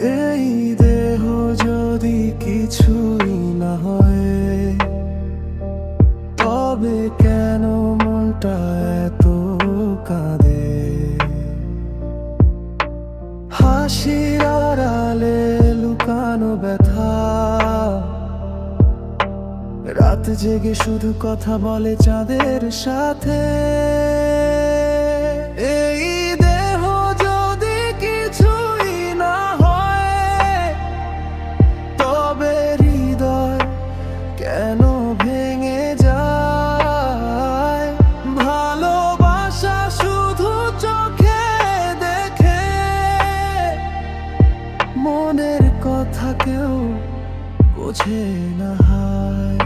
এই দেহ যদি কিছুই না হয়, তবে কেন মনটা এত কাঁদে? হাসির আড়ালে লুকানো ব্যথা, রাত জেগে শুধু কথা বলে চাঁদের সাথে। মনের কথা কেউ বোঝে না হায়।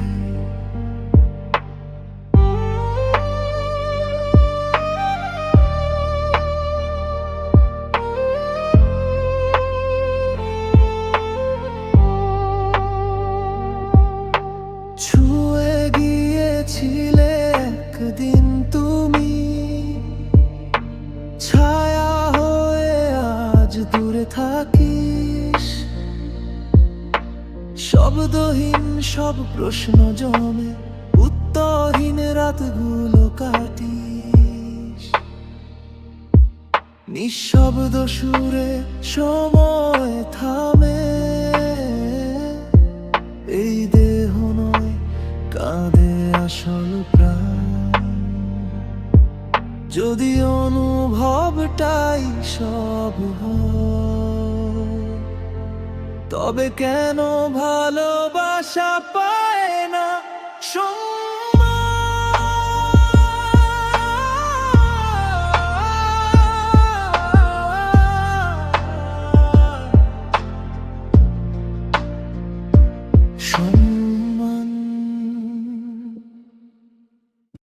ছুঁয়ে গিয়েছিলে তুমি ছায়া হয়ে আজ দূরে থাকিস শব্দহীন সব প্রশ্ন জমে, উত্তরহীন রাতগুলো কাটি নিঃশব্দ সুরে সময় থামে, এই দেহ নয়, কাঁদে আসল প্রাণ। যদি অনুভবটাই সব হয় তবে কেন ভালোবাসা পায় না?